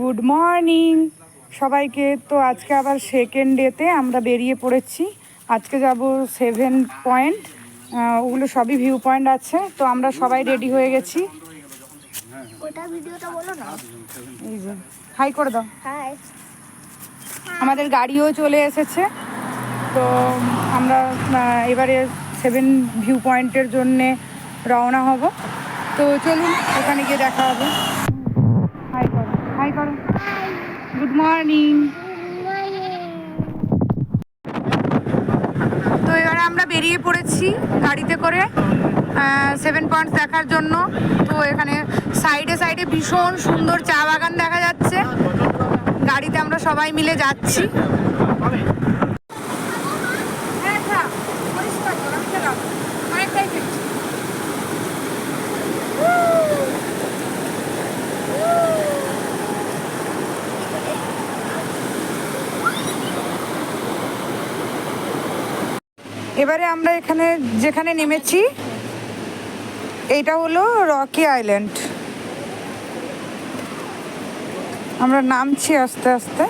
Good morning সবাইকে তো আজকে আবার সেকেন্ড ডেতে আমরা বেরিয়ে পড়েছি। আজকে যাব সেভেন পয়েন্ট ওগুলো সবই ভিউ পয়েন্ট আছে। তো আমরা সবাই রেডি হয়ে গেছি। এই যে হাই করে দাও। আমাদের গাড়িও চলে এসেছে। তো আমরা এবারে সেভেন ভিউ পয়েন্টের জন্যে রওনা হব। তো চলুন ওখানে গিয়ে দেখা হবে। করো। গুড মর্নিং তো এবারে আমরা বেরিয়ে পড়েছি গাড়িতে করে সেভেন পয়েন্টস দেখার জন্য। তো এখানে সাইডে সাইডে ভীষণ সুন্দর চা বাগান দেখা যাচ্ছে। গাড়িতে আমরা সবাই মিলে যাচ্ছি। এবারে আমরা এখানে যেখানে নেমেছি, এইটা হলো রকি আইল্যান্ড। আমরা নামছি আস্তে আস্তে।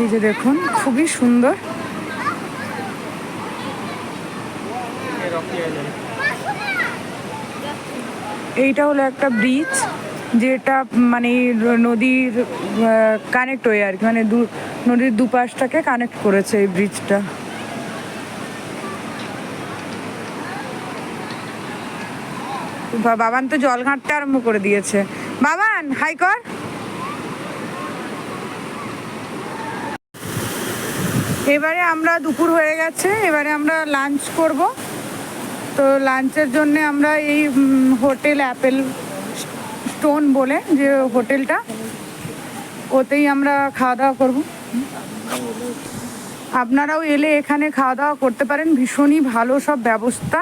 এই যে দেখুন, খুবই সুন্দর। এইটা হলো একটা ব্রিজ যেটা মানে নদীর কানেক্ট হয়ে আর কি মানে নদীর দুপাশটাকে কানেক্ট করেছে এই ব্রিজটা বাবান তো জল ঘাঁটতে আরম্ভ করে দিয়েছে। বাবান হাই কর। এবারে আমরা দুপুর হয়ে গেছে, এবারে আমরা লাঞ্চ করব। তো লাঞ্চের জন্য আমরা এই হোটেল অ্যাপেল স্টোন বলে যে হোটেলটা, ওতেই আমরা খাওয়া দাওয়া করব। আপনারাও এলে এখানে খাওয়া দাওয়া করতে পারেন, ভীষণই ভালো সব ব্যবস্থা।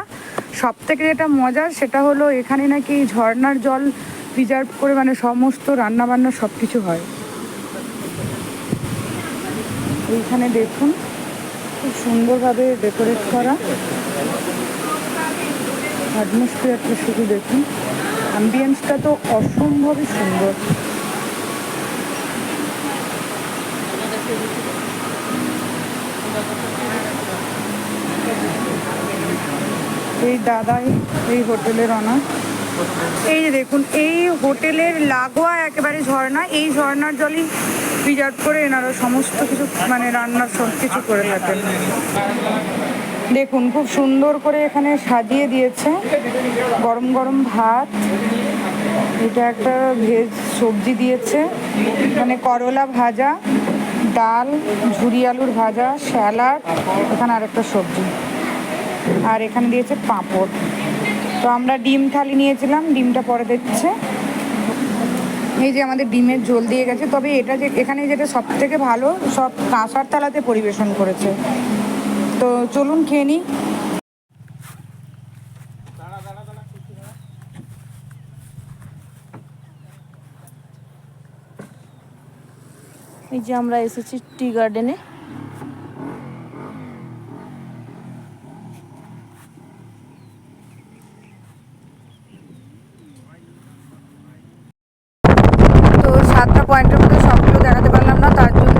সব থেকে যেটা মজার সেটা হলো এখানে নাকি ঝর্নার জল রিজার্ভ করে মানে সমস্ত রান্নাবান্না সব কিছু হয়। এইখানে দেখুন, খুব সুন্দরভাবে ডেকোরেট করা। অ্যাটমসফিয়ারটা শুধু দেখুন। অ্যাম্বিয়েন্সটা তো অসম্ভবই সুন্দর। এই দাদাই, এই হোটেলের অনার। এই যে দেখুন, এই হোটেলের লাগোয়া একেবারে ঝর্ণা। এই ঝর্ণার জলই রিজার্ভ করে এনারা সমস্ত কিছু মানে রান্নার সব কিছু করে থাকেন। দেখুন, খুব সুন্দর করে এখানে সাজিয়ে দিয়েছে। গরম গরম ভাত। এটা একটা ভেজ সবজি দিয়েছে। মানে করলা ভাজা, ডাল, ঝুরি আলুর ভাজা, স্যালাড, এখানে আরেকটা সবজি। আর এখানে দিয়েছে পাঁপড়। তো আমরা ডিম থালি নিয়েছিলাম, ডিমটা পরে দিচ্ছে এই যে আমাদের ডিমের ঝোল দিয়ে গেছে। তবে এটা যে, এখানে যেটা সব থেকে ভালো, সব কাঁসার থালাতে পরিবেশন করেছে। তো চলুন খেয়ে নিই। এই যে আমরা এসেছি টি গার্ডেনে। তো সাতটা পয়েন্টের মধ্যে সবগুলো দেখাতে পারলাম না, তার জন্য